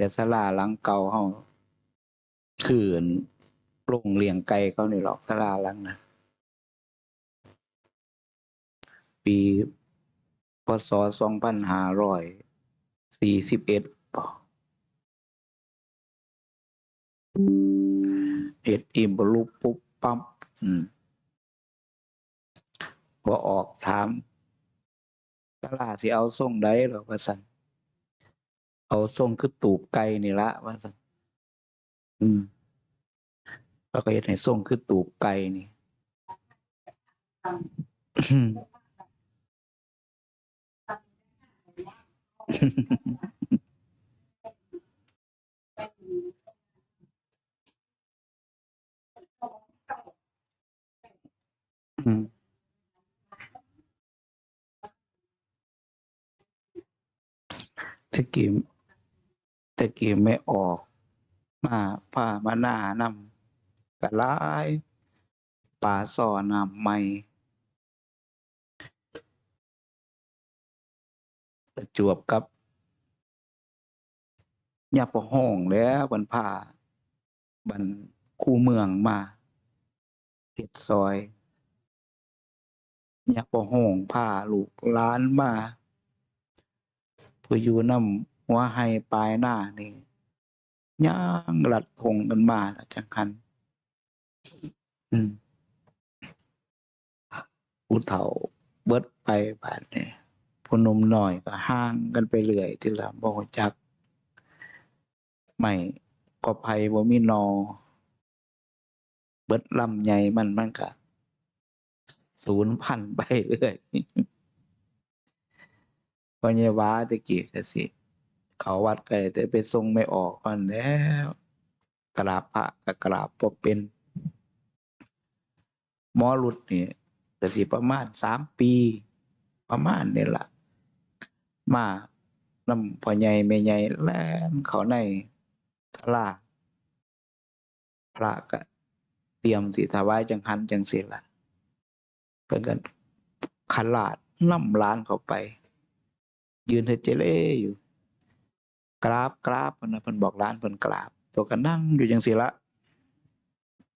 แต่ศาลาหลังเก่าเฮาคืออันโรงเลียงไก่เขานี่หรอกศาลาหลังนั้นปีพศสองพันห้าร้อยสี่สิบเอ็ดป่เฮ็ดอิ่มบลุปุ๊บปั๊บอืมพอออกถามตลาดสิเอาส่งได้หรอว่าสัน เอาส่งคือตูบไก่นี่ละว่าสันอืมแล้วก็เฮ็ดให้ส่งคือตูบไก่นี่อืมอืมตะกี้ ตะกี้ไม่ออก มาผ้ามาหน้านำกะลายป่าซ่อนำใหม่ประจวบกับยาปะห้องแล้วบันผ้าบันคูเมืองมาเฮ็ดซอยยากบ่ห้องผ้าลูกล้านมาผู้อยู่นำ หัวไห้ปลายหน้านี่ย่างหลัดทงกันมาแล้วจังคันอืมผู้เฒ่าเบิดไปบาดนี่ผู้นมหน่อยก็ห่างกันไปเรื่อยทีละบ่จักไม่ก็ภัยบ่มีนอ เบิดลำใหญ่มันมันก็ศูนย์พันไปเรื่อยพอเยวาตะกี้ก็สิ เขาวัดก็ได้แต่ไปทรงไม่ออกก่อนแล้วกราบพระก็กราบบ่เป็น หมอรุดนี่ก็สิประมาณสามปี ประมาณนี่แหละมานำพ่อใหญ่แม่ใหญ่แล่นเขาในศาลาพระก็เตรียมสิถวายจังหันจังสิละเพิ่นก็ขลาดน้ำร้านเข้าไป ยืนเฮดเจเล่อยู่ กราบกราบเพิ่นนะเพิ่นบอกร้านเพิ่นกราบตัวก็นั่งอยู่จังซี่ละ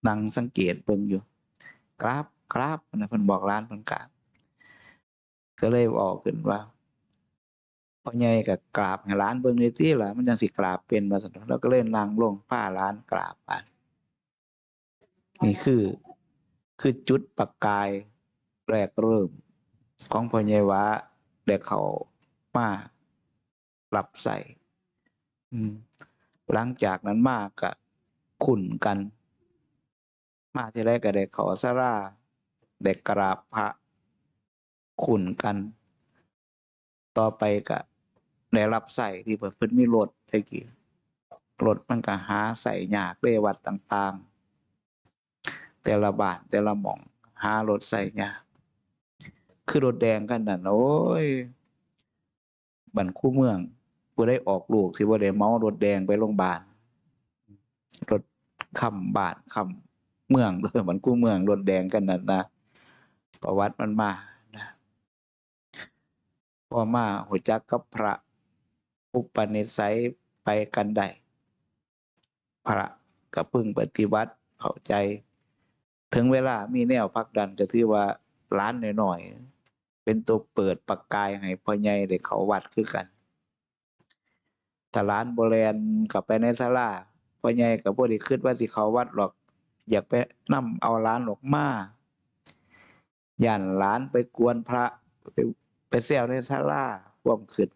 นั่งสังเกตเบิ่งอยู่ กราบกราบเพิ่นนะเพิ่นบอกร้านเพิ่นกราบก็เลยออกขึ้นว่าพ่อใหญ่ก็กราบให้ร้านเบิ่งเลยติล่ะมันจังสิกราบเป็นว่าซั่นแล้วก็เลยนั่งลงผ้าร้านกราบอันนี่คือ คือจุดประกายแรกเริ่ม ของพ่อใหญ่วาได้เขามารับใส่ หลังจากนั้นมากก็ขุนกัน มาที่แรกก็ได้ขาสราได้กราบพระขุนกัน ต่อไปก็ได้รับใส่ที่เพิ่นมีรถตะกี้รถมันก็หาใส่ยากเรวัดต่าง ๆ แต่ละบานแต่ละหม่อง หารถใส่ยากคือรถแดงกันนั่นโอ้ยบันคู่เมือง ผู้ได้ออกลูกสิบ่ได้เมารถแดงไปโรงพยาบาลรถค่ำบานค่ำเมืองเออบันคู่เมืองรถแดงกันนั่นนะประวัติมันมานะพอมาหัวจักกับพระอุปนิสัยไปกันได้พระก็พึ่งปฏิบัติเข้าใจ ถึงเวลามีแนวพักดันก็ที่ว่าร้านหน่อยๆเป็นตัวเปิดประกายให้พ่อใหญ่ได้เขาวัดคือกัน ถ้าร้านโบแลนกลับไปในศาลาพ่อใหญ่ก็บ่ได้คิดว่าสิเขาวัดหรอก อยากไปนำเอาร้านออกมาย่านร้านไปกวนพระไปไปแซวในศาลาความคิด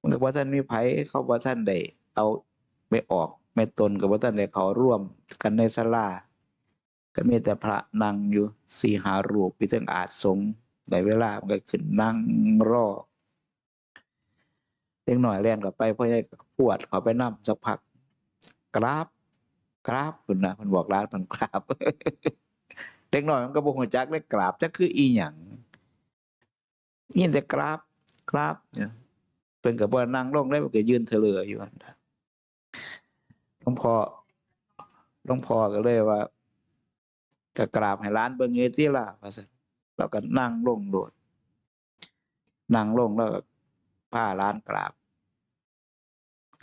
มันก็บ่ทันมีไผเขาบ่ทันได้เอาไปออกแม่ตนก็บ่ทันได้เขาร่วมกันในศาลาก็มีแต่พระนั่งอยู่สี่หารูปพิถึงอาจสงฆ์ได้เวลามันก็ขึ้นนั่งรอ เล็กหน่อยแล่นกลับไปพ่อใหญ่ก็ปวดขาไปนั่สักพักกราบกราบคุณนะมันบอกร้านมันกราบเล็กหน่อยมันก็บ่ฮู้จักเลยกราบจักคืออีหยังยินแต่กราบกราบเนี่ยเพิ่นก็บ่นั่งลงได้มันก็ยืนเถลืออยู่นั่นน่ะหลวงพ่อหลวงพ่อก็เลยว่าก็กราบให้ร้านเบิ่งเอติล่ะว่าซั่นแล้วก็นั่งลงโดดนั่งลงแล้วก็ ผ้าร้านกราบ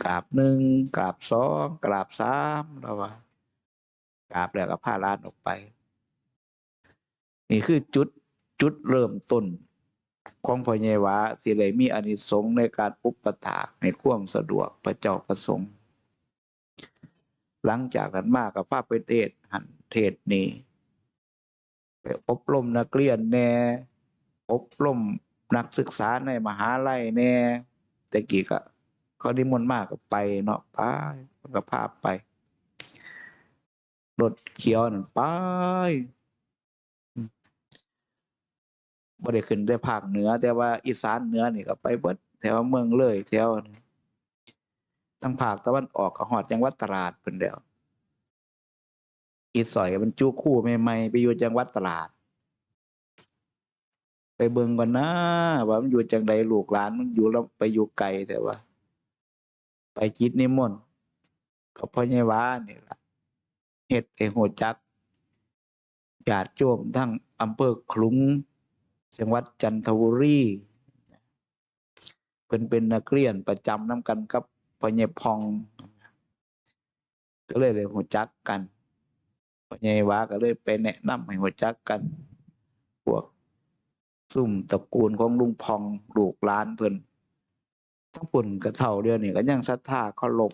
กราบหนึ่งกราบสองกราบสามแล้วว่ากราบแล้วก็พาล้านออกไป นี่คือจุดจุดเริ่มต้นของพ่อใหญ่หวาสิเลยมีอานิสงส์ในการอุปถาในความสะดวกพระเจ้าประสงค์ หลังจากนั้นมากกับภาพไปเทศหันเทศน์นี่ไปอบรมนักเรียนแน่อบรม นักศึกษาในมหาลัยแน่แต่กี้ก็เขานิมนต์มากก็ไปเนาะไปก็พาไปรถเขียวนั่นไปบ่ได้ขึ้นได้ภาคเหนือ แต่ว่าอีสานเหนือนี่ก็ไปเบิดแถวเมืองเลยแถวทั้งภาคตะวันออกก็ฮอดจังหวัดตราดเพิ่นแล้วอีสอยมันจูคู่ใหม่ๆไปอยู่จังหวัดตราด เบิ่งก่อนนะว่ามันอยู่จังใดลูกหลานมันอยู่แล้วไปอยู่ไกลแต่ว่า ไปจิตนิมนต์กับพ่อใหญ่หวานี่ล่ะเฮ็ดให้ฮู้จักญาติโยมทั้งอำเภอขลุงจังหวัดจันทบุรีเพิ่นเป็นนักเรียนประจำนํกันกับพ่อใหญ่พอง ก็เลยได้ฮู้จักกันพ่อใหญ่หวาก็เลยไปแนะนำให้ฮู้จักกัน พวก ซุ่มตระกูลของลุงพองลูกหลานเพิ่นทั้งปุ่นกระเท่าเดียวนี่ก็ยังศรัทธาเคารพ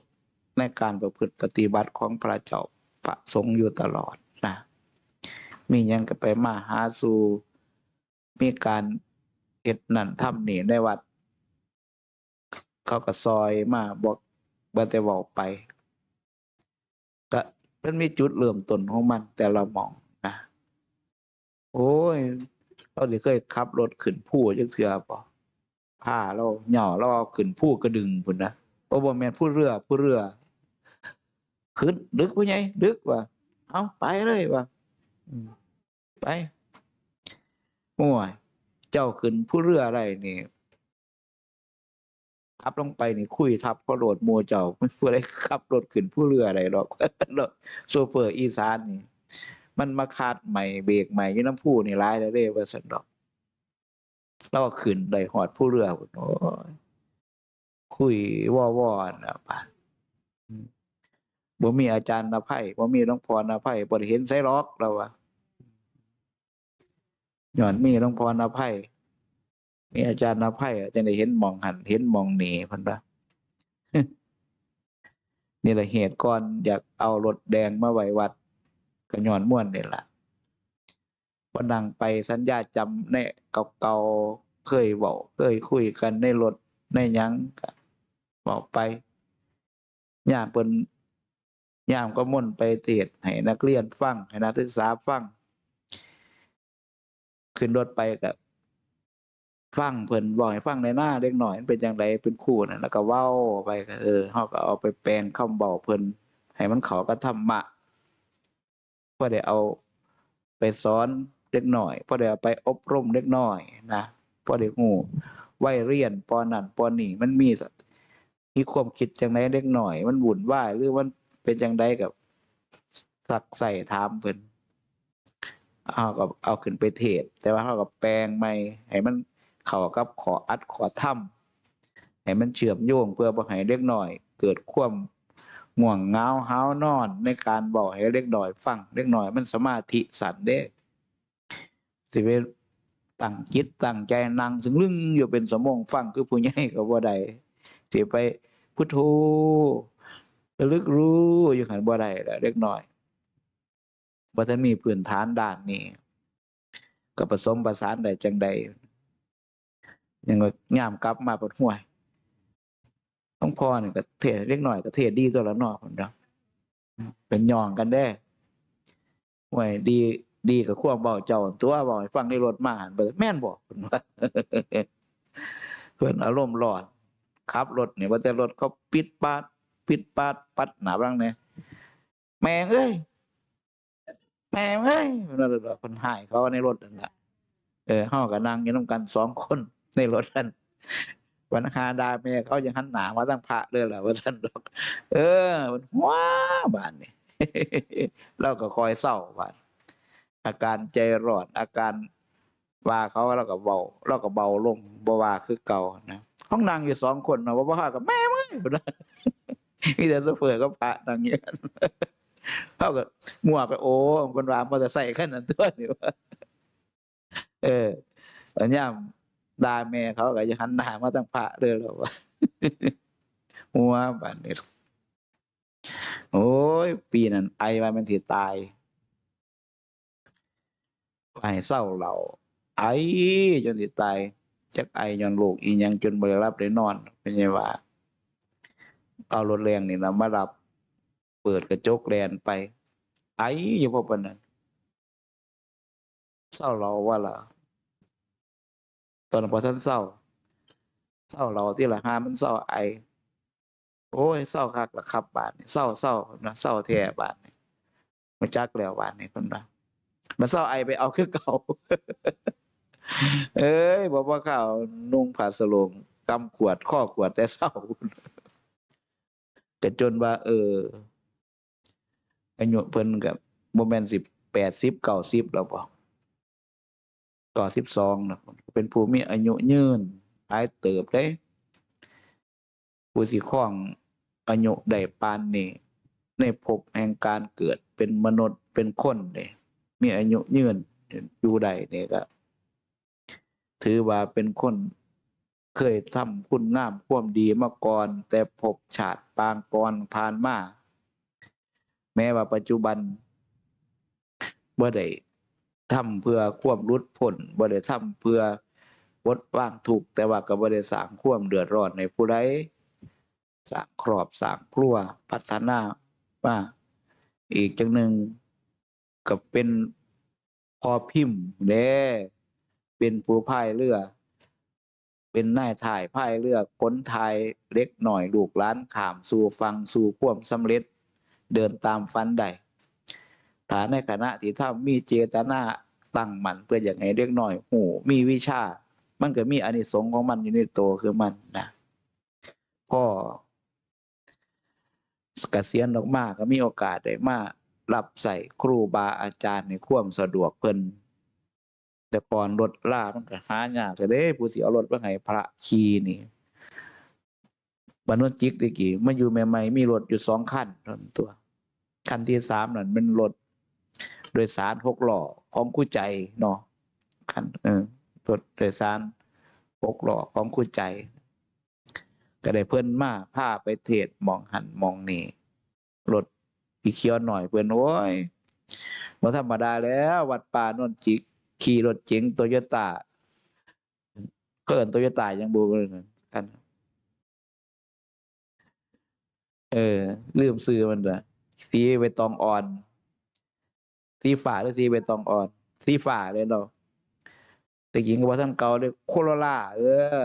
ในการประพฤติปฏิบัติของพระเจ้าพระสงฆ์อยู่ตลอดนะมียังก็ไปมาหาสู่มีการเฮ็ดนั่นทำนี่ในวัด เขาก็ซอยมาบอกบ่แต่เว้าไป ก็มันมีจุดเริ่มต้นของมันแต่ละหมองนะ โอ้ย เราสิเคยขับรถขึ้นผู้จักเทื่อบ่ผ้าเราเหย่อเราเอาขึ้นผู้กระดึงพุ่นนะบ่บ่แม่นผู้เรือผู้เรือ ขึ้นดึกผู้ใหญ่ดึกว่าเอาไปเลยว่าอืมไปโอ้ยเจ้าขึ้นผู้เรืออะไรนี่ขับลงไปนี่คุยทับก็โหลดหมัวเจ้ามันผู้ใดขับรถขึ้นผู้เรืออะไรหรอกรถโซเฟอร์อีสานนี่ มันมาคาดใหม่เบรกใหม่อยู่น้ำผู้นี่ร้ายแล้วเด้ว่าสันดอกเราก็ขึ้นได้หอดผู้เรือพุ่นโอ้ยคุยว่อๆนะป่ะอืมบ่มีอาจารย์นภัยบ่มีหลวงพ่อนภัยบ่ได้เห็นไสหรอกเราว่าย้อนมีหลวงพ่อนภัยมีอาจารย์นภัยอะจังได้เห็นหมองหันเห็นหมองหนีเพิ่นว่านี่แหละเหตุก่อนอยากเอารถแดงมาไว้วัด ก็ย้อนม่วนนี่ล่ะพอนั่งไปสัญญาจำในเก่าๆเคยเว้าเคยคุยกันในรถในหยังก็เว้าไปยามเพิ่นยามก็ม่นไปเทศให้นักเรียนฟังให้นักศึกษาฟัง ขึ้นรถไปก็ฟังเพิ่นบอกให้ฟังในหน้าเด็กหน่อยมันเป็นจังไดเป็นครูน่ะแล้วก็เว้าไปก็เออเฮาก็เอาไปแปลงคำเว้าเพิ่นให้มันเข้ากับธรรมะ พอได้เอาไปสอนเด็กหน่อยพอได้เอาไปอบรมเด็กน้อยนะพอได้ฮู้วัยเรียนปอนั่นปอนี่มันมีสมีความคิดจังไดเด็กหน่อย มันวุ่นวายหรือมันเป็นจังไดกับสักใส่ถามเพิ่นเฮาก็เอาขึ้นไปเทศ แต่ว่าเฮาก็แปลงใหม่ให้มันเข้ากับขออัดขอธรรมให้มันเชื่อมโยงเพื่อบ่ให้เด็กน้อย เกิดความ ง่วงเงาห้าวนอนในการบอกให้เด็กหน้อยฟังเด็กหน้อยมันสมาธิสันเด้สิไปตั้งจิตตั้งใจนั่งซึ่งลึงอยู่เป็นชั่วโมงฟังคือผู้ใหญ่ก็บ่ได้สิไปพุทโธระลึกรู้อยู่หั่นบ่ได้แล้วเด็กหน้อยบ่ทันมีพื้นฐานด้านนี้ ก็ผสมประสานได้จังใดยังว่ยามกลับมาปวดห้วย หลวงพ่อนี่ก็เทศเล็กหน้อยก็เทศดีตัวละเนาะพุ่นเนาะเป็นย่องกันเด้ห้วยดีดีกับความเว้าเจ้าตัวเว้าฟังในรถมาหันเบิดแม่นบ่เพิ่นว่าเพิ่นอารมณ์ร้อนขับรถเนี่ยว่าแต่รถเขาปิดปาดปิดปาดปัดหนาบังเนี่ยแม่งเอ้ยแม่งเอ้ยเพิ่นว่าเด้อเพิ่นหายเขาในรถนั่นล่ะเออเฮาก็นั่งอยู่นํกันสองคนในรถนั่น วันคาดาแม่เขายังหันหนามาทางพระเด้อล่ะว่าซั่นดอก เออมันว้าบานนี่เราก็คอยเศร้าบานอาการใจร้อนอาการว่าเขาเราก็เบาเราก็เบาลงบว่าคือเก่านะห้องนางอยู่สองคนเนาะว่าพ่อกับแม่มึงมีแต่โซเฟอร์กับพระนางเงี้ยกันเท่ากับมั่วไปโอ้คนรามมอเตอร์ไซค์ขั้นนั้นตัวนี่ว่าเอออันนี้ ด่าแม่เขาก็จะหันหน้ามาตั้งพระเด้อหรอวะหัวบัดนี้โอ้ย ปีนั้น ไอมาเป็นสิตายไปเศร้าเราไอจนสิตายจักไอย้อนลูกอียังจนบ่ได้รับได้นอนเป็นไงว่า เอารถแรงนี่นะมารับเปิดกระจกแลนไป ไออยู่พอปานนั้นเศร้าเราว่าล่ะ ตอนนั้นพอท่านเศร้า เศร้าเราที่ละหามันเศร้าไอ โอ้ยเศร้าคักละครับ บาทเศร้าเศร้านะเศร้าแท้บาทนี่มาจักแล้วบาทนี่คนละมันเศร้าไอไปเอาคือเก่า เอ้ยบอกว่าข่าวนุ่งผ้าสโลงกำขวดข้อขวดแต่เศร้าแต่จนว่า เอออายุเพิ่นกับโมเมนต์สิบแปดสิบเก้าสิบแล้วบอก ก่อสิบสองนะเป็นผู้มีอายุยืนหลายเติบได้ ผู้สิข้องอายุได้ปานนี้ในภพแห่งการเกิดเป็นมนุษย์เป็นคนเนี่ยมีอายุยืนอยู่ใดเนี่ยก็ ถือว่าเป็นคนเคยทำคุณงามความดีมาก่อน แต่ภพชาติปางก่อนผ่านมาแม้ว่าปัจจุบันบ่ได้ ทำเพื่อความรุดพ้นบ่ได้ทำเพื่อปลดว่างทุกแต่ว่าก็บ่ได้สร้างความเดือดร้อนในผู้ใดสร้างครอบสร้างครัวพัฒนามาอีกจังหนึ่งก็เป็นพอพิมพ์เด้เป็นผู้พายเรือ เป็นนายถ่ายพายเรือก้นทายเล็กหน่อยลูกล้านขามสู่ฟังสู่ความสำเร็จ เดินตามฟันใด ฐานในคณะที่ถ้ามีเจตนาตั้งมันเพื่ออย่างไงเล็กหน่อยหูมีวิชา มันก็มีอานิสงส์ของมันอยู่ในตัวคือมันนะพ่อเกษียณออกมาก็มีโอกาสได้มารับใส่ครูบาอาจารย์ในความสะดวกเพิ่นแต่ก่อนรถล่ามันก็หายากแต่เด้ผู้สิเอารถมาให้พระขี่นี่บรรนุจิกตะกี้มาอยู่ใหม่ๆมีรถอยู่สองคันเท่านั้นตัวคันที่สามนั่นเป็นรถ โดยสารหกล้อของคู่ใจเนาะคันเออรถโดยสารหกล้อของคู่ใจ ก็ได้เพิ่อนมาพาไปเทศมองหันมองนี่รถพี่เขียวหน่อยเพิ่อนโอ้ยบ่ธรรมดาแล้ววัดป่านนจิกขี่รถเก๋งโตโยต้าเกินโตโยต้ายังบ่เลยกันเออลืมซื้อมันละสีใบตองอ่อน สีฟ้าหรือสีใบตองอ่อน สีฟ้าเลยเนาะแต่กิงก็บ่ทันเก่าเลยโคโรล่าเออ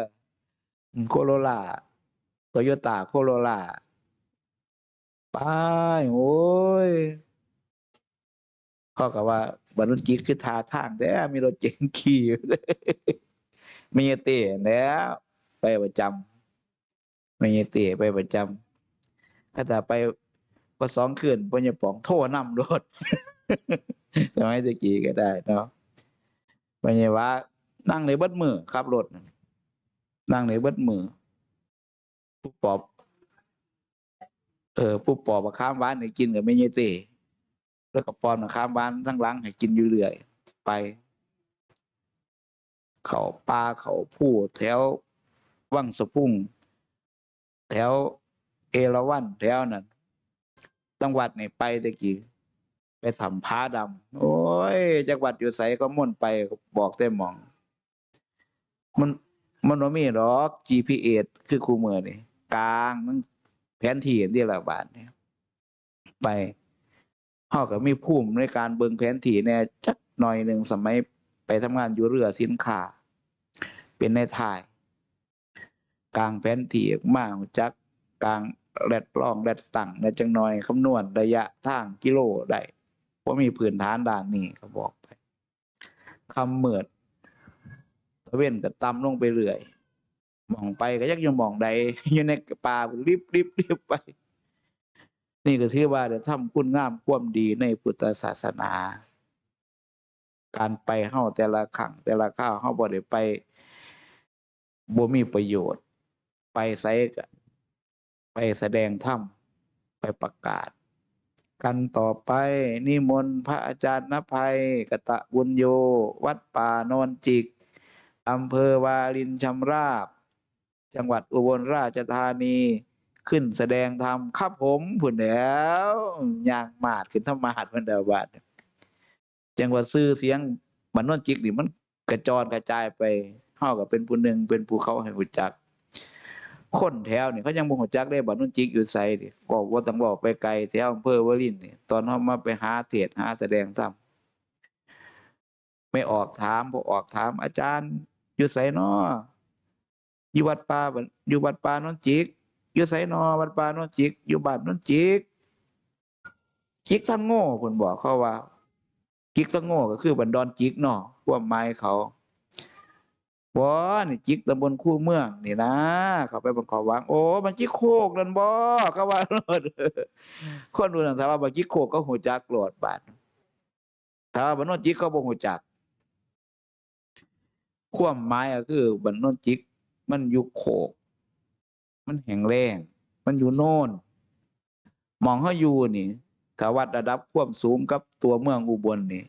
โคโรล่าโตโยต้าโคโรล่าไปโอ้ยเขากับว่าบรรลุจิกคือทาทางแต่มีรถเจ๋งขี่มีเตะแล้วไปประจำมีเตะไปประจำถ้าแต่ไปก็สองคืนปัญญาปองโทษนำรถ สมัยตะกี้ก็ได้เนาะไปัญญาว่า นั่งในเบิดมือขับรถนั่งในเบิดมือผู้ปอบ เออผู้ปอบมาข้ามบ้านให้กินกับไม่เยเตแล้วก็ปอนมาข้ามบ้านทั้งหลังให้กินอยู่เรื่อยไป เขาปลาเขาผู้แถววังสะพุ่ง แถวเอราวันแถวนั้นจังหวัดนี่ไปตะกี้ ไปทำพ้าดำ โอ้ย จังหวัดอยู่ไสก็ม่วนไปบอกแต่มอง มันมันบ่ามีหรอก GPS คือคู่มือนี่กลางมันแผนที่อันเดียละบาทเนี่ยไปเฮาก็มีภูมิในการเบิ่งแผนที่แน่จักหน่อยหนึ่งสมัยไปทำงานอยู่เรือสินค้าเป็นในถ่าย กลางแผนที่มารู้จักกลางแรดล่องแรดตั้งและจังหน่อยคำนวณระยะทางกิโลได้ เพรามีพื้นฐานด้านนี้ก็บอกไปคำเหมิดตะเวนก็ต่ำลงไปเรื่อยมองไปก็ยักยังมองใดอยู่ในป่ารีบรีบรีบไป นี่ก็ถือว่าเดี๋ยวทำคุณงามความดีในพุทธศาสนา การไปเฮาแต่ละครั้งแต่ละข้าวเฮาบ่ได้ไปบ่มีประโยชน์ ไปไซกไปแสดงธรรมไปประกาศ กันต่อไป นิมนต์พระอาจารย์นภัยกตะบุญโย วัดป่านนจิกอำเภอวาลินชำราบ จังหวัดอุบลราชธานี ขึ้นแสดงธรรมครับผมผุนแล้วย่างมาดขึ้นธรรมาดมันเดาบาดจังหวัดซื่อเสียงบ้านนนจิกนี่มันกระจรกระจายไปเฮากับเป็นผู้หนึ่งเป็นผู้เขาให้รู้จัก คนแถวนี่เขายังบ่รู้จักได้บ้านโนนจิกอยู่ไสนี่ก็บ่ต้องบอกไปไกลแถวอำเภอวารินนี่ตอนเฮามาไปหาเทศหาแสดงธรรมไม่ออกถามบ่ออกถามอาจารย์อยู่ไสน้ออยู่วัดป่าอยู่วัดป่าโนนจิกอยู่ไสนอวัดป่าโนนจิก อยู่บ้านโนนจิกจิกทั้งโง่เพิ่นบอกเขาว่าจิกทั้งโง่ก็คือบันดอนจิกเนาะความหมายเขา บ่นี่จิกตำบลคู่เมืองนี่นะเขาไปบังขอวางโอ้มันจิกโคกนั่นบ่เขาว่าโลดคนดูนั่นถ้าว่าบ่จิกโคกก็ฮู้จักโลดบาดถ้าว่าบันโนนจิกเขาบ่ฮู้จักความหมายก็คือบันโนนจิก มันอยู่โคก มันแห้งแล้งมันอยู่โน่นมองเฮาอยู่นี่ถ้าวัดระดับความสูงกับตัวเมืองอุบลนี่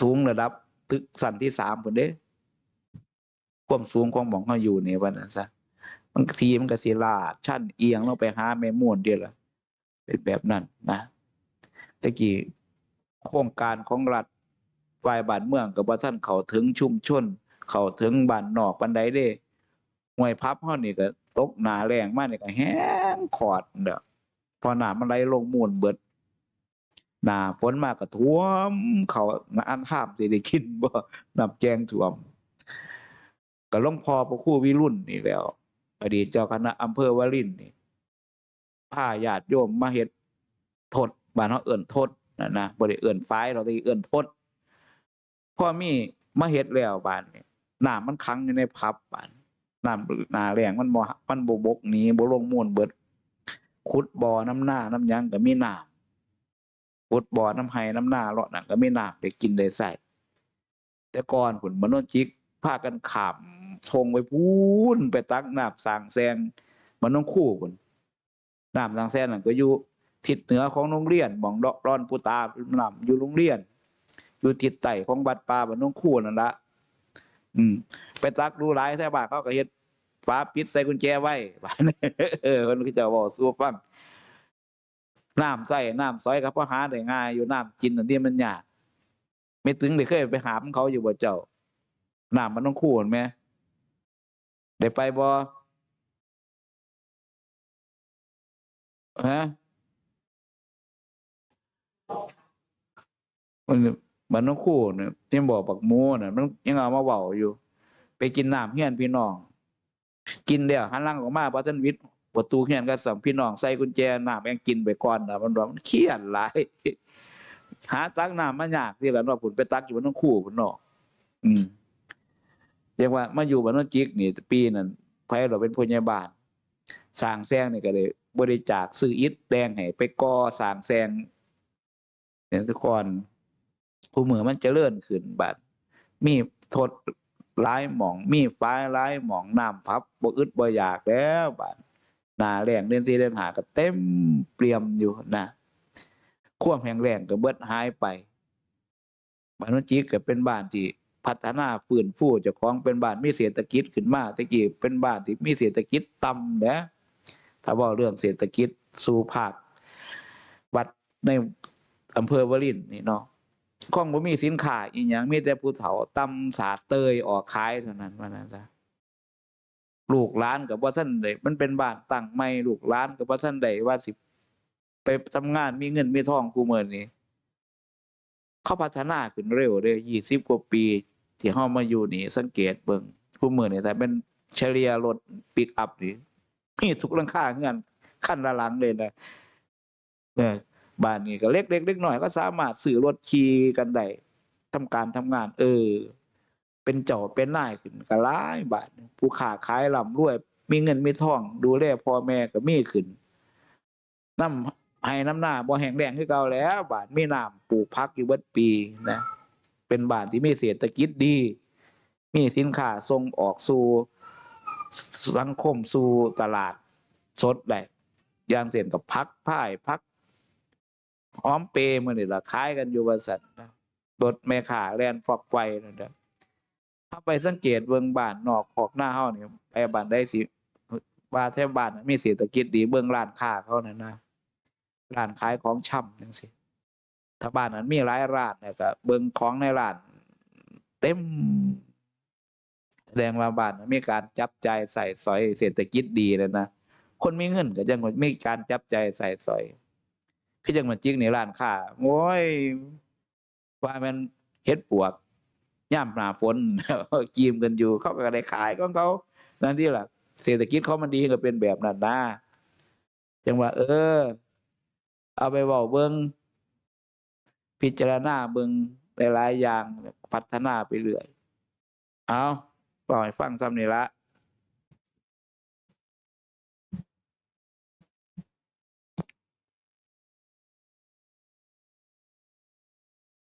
สูงระดับ ตึกสันที่สามพุ่นเด้ความสูงของหมองเฮาอยู่นี่ว่านั่นซะบางทีมันก็สิลาดชั้นเอียงลงไปหาแม่ม่วนเดียวละเป็นแบบนั้นนะตะกี้โครงการของรัฐฝ่ายบ้านเมืองก็บ่ทันเขาถึงชุมชน เขาถึงบ้านนอกปานใดเด้ห้วยพับเฮานี่ก็ตกหนาแรงมากนี่ก็แห้งขอดเด้อพอน้ำมันไหลลงมูลเบิด หนาฝนมากก็ท่วม เขาอันห้ามสิได้กินบ่น้ำแจงท่วมก็หลวงพ่อพระครูวิรุณนี่แล้ว อดีตเจ้าคณะอำเภอวารินนี่พาญาติโยมมาเฮ็ดทดบ้านเฮาเอิ้นทดนะนะบ่ได้เอิ้นฝายเราได้เอิ้นทดพ่อมีมาเฮ็ดแล้วบ้านนี่น้ำมันขังอยู่ในพับบ้านน้ำนาแรงมันบ่มันบ่บกหนีบ่ลงมูลเบิดขุดบ่อน้ำหน้าน้ำหยังก็มีน้ำ ขุดบ่อน้ำไห้น้ำหน้าเลาะนั่นก็ไมีน้ำได้กินได้ใส่แต่ก่อนพุ่นมโนจิกพากันขามทงไปพูนไปตักน้ำสางแซงมันต้องคู่พุ่นน้ำสางแซงนั่นก็อยู่ทิศเหนือของโรงเรียนมองดอกร้อนปูตาน้ำอยู่โรงเรียน อยู่ทิศใต้ของวัดป่าบ้านน้องคู่นั่นละอืม ไปตักดูหลายแท้บานเขาก็เฮ็ดฝาปิดใส่กุญแจไว้บ้านเออเพิ่นก็จะเว้าสู่ฟัง น้ำใส่น้ำซอยก็พอหาได้ง่ายอยู่น้ำกินอันที่มันยากไม่ถึงได้เคยไปหามเขาอยู่บ่เจ้าน้ำมันต้องคู่เห็นไหมได้ไปบ่ฮะมันมันต้องคู่เนี่ยที่บอกปักมูน่ะมันยังเอามาเว้าอยู่ ไปกินน้ำเฮี้ยนพี่น้อง กินเดียวหันหลังออกมาบ่ทันวิทย์ ประตูเฮียนก็สัมพี่น้องใส่กุญแจน้ำยังกินไปก่อนนะมันว่ามันเครียดหลายหาตักน้ำมายากที่ละเนาะพุ่นไปตักอยู่บนน้องคู่พุ่นนาะอืมเรียกว่ามาอยู่บ้านโนนจิกนี่ปีนั้นไผเราเป็นผู้ใหญ่บ้านสร้างแซงนี่ก็เลยบริจาคซื้ออิฐแดงให้ไปก่อสร้างแซงเนี่ยทุกคนผู้มือมันเจริญขึ้นบัดมีทดหลายหม่อง มีฟ้ายหลายหม่องน้ำพับบ่อึดบ่อยากแล้วบาด นาแรงเดือนสี่เดือนหาก็เต็มเปี่ยมอยู่นะความแห้งแล้งก็เบิดหายไปบ้านนจิกก็เป็นบ้านที่พัฒนาฟื้นฟูเจ้าของเป็นบ้านมีเศรษฐกิจขึ้นมาตะกี้เป็นบ้านที่มีเศรษฐกิจต่ำนะถ้าว้าเรื่องเศรษฐกิจสู่ภาควัดในอำเภอวลินนี่เนาะของบ่มีสินค้าอีหยังมีแต่ผู้เฒ่าตำสาเตยออกขายเท่านั้นว่านั่นซะ ลูกหลานก็บ่ทันได้มันเป็นบ้านตั้งใหม่ลูกหลานก็บ่ทันได้ว่าสิไปทำงานมีเงินมีทองกูมื้อนี้เขาพัฒนาขึ้นเร็วเด้20กว่าปี ที่เฮามาอยู่นี่สังเกตเบิ่งกูมื้อนี้ถ้าเป็นเฉลี่ยรถปิกอัพนี่มีทุกหลังคาเฮือนคันละหลังเลยนะเออบ้านนี้ก็เล็กเล็กเล็กน้อยก็สามารถซื้อรถขี่กันได้ทำการทำงาน เออ เป็นเจ้าเป็นนายขึ้นก็หลายบาทผู้ค้าขายร่ำรวย มีเงินมีทอง ดูแลพ่อแม่ก็มีขึ้นน้ำให้น้ำหน้าบ่แห้งแล้งคือเก่าแล้วบาทมีน้ำปลูกพักอยู่เบิดปีนะเป็นบานที่มีเศรษฐกิจดี มีสินค้าส่งออกสู่สังคมสู่ตลาดสดได้อย่างเช่นกับพักพ่ายพักหอมเปย์มื้อนี่ละขายกันอยู่ว่าซั่นะรถแม่ค้าแลนฟอกไฟนั่นเด้ ถ้าไปสังเกตเบิ่งบ้านนอกขอกหน้าเฮานี่ ไปบ้านใดสิ ว่าแถวบ้านมีเศรษฐกิจดี เบิ่งร้านค้าเขานั่นนะ ร้านขายของชำจังซี่ถ้าบ้านนั้นมีหลายร้านเนี่ยก็เบิ่งของในร้านเต็ม แสดงว่าบ้านนั้นมีการจับใจายใส่สอยเศรษฐกิจดีเลยนะ คนมีเงินก็จังว่ามีการจับใจายใส่สอย คือจังมันจิกในร้านค้า โอ้ย ว่ามันเฮ็ดปวก ย่ามหนาฝนกีมกันอยู่ เขาก็ได้ขายของเขานั่นที่ล่ะเศรษฐกิจเขามันดีก็เป็นแบบนั้นนะจังว่า เออ เอาไปบอกเบิ่งพิจารณาเบิ่งหลายๆอย่างพัฒนาไปเรื่อย เอาปล่อยฟังซ้ำนี่ละ